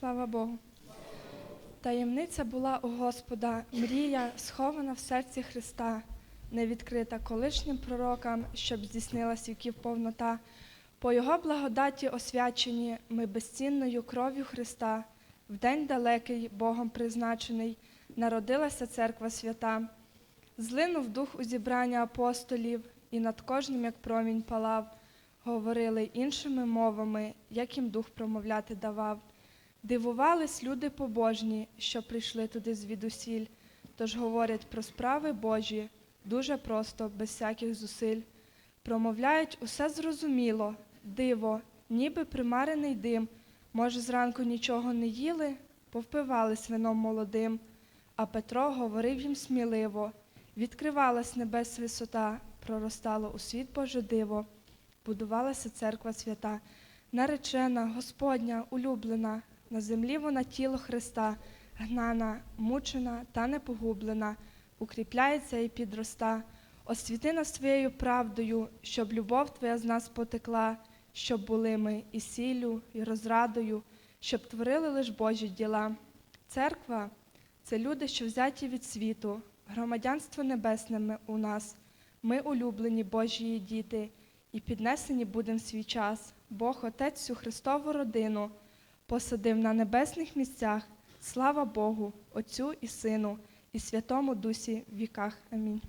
Слава Богу. Таємниця була у Господа, мрія, схована в серці Христа, не відкрита колишнім пророкам, щоб здійснилась віків повнота. По Його благодаті освячені ми безцінною кров'ю Христа, в день далекий, Богом призначений, народилася церква свята. Злинув дух у зібрання апостолів, і над кожним, як промінь палав, говорили іншими мовами, як їм дух промовляти давав. Дивувались люди побожні, що прийшли туди звідусіль, тож говорять про справи Божі дуже просто, без всяких зусиль. Промовляють усе зрозуміло, диво, ніби примарений дим. Може, зранку нічого не їли, повпивались вином молодим. А Петро говорив їм сміливо, відкривалась небес висота, проростало у світ Боже диво, будувалася церква свята, наречена, Господня, улюблена, на землі вона тіло Христа, гнана, мучена та непогублена, укріпляється і підроста. Освіти нас своєю правдою, щоб любов Твоя з нас потекла, щоб були ми і сіллю, і розрадою, щоб творили лиш Божі діла. Церква це люди, що взяті від світу, громадянство небесне у нас. Ми улюблені Божії діти, і піднесені будемо свій час. Бог Отець всю Христову родину посадив на небесних місцях. Слава Богу, Отцю і Сину, і Святому Дусі в віках. Амінь.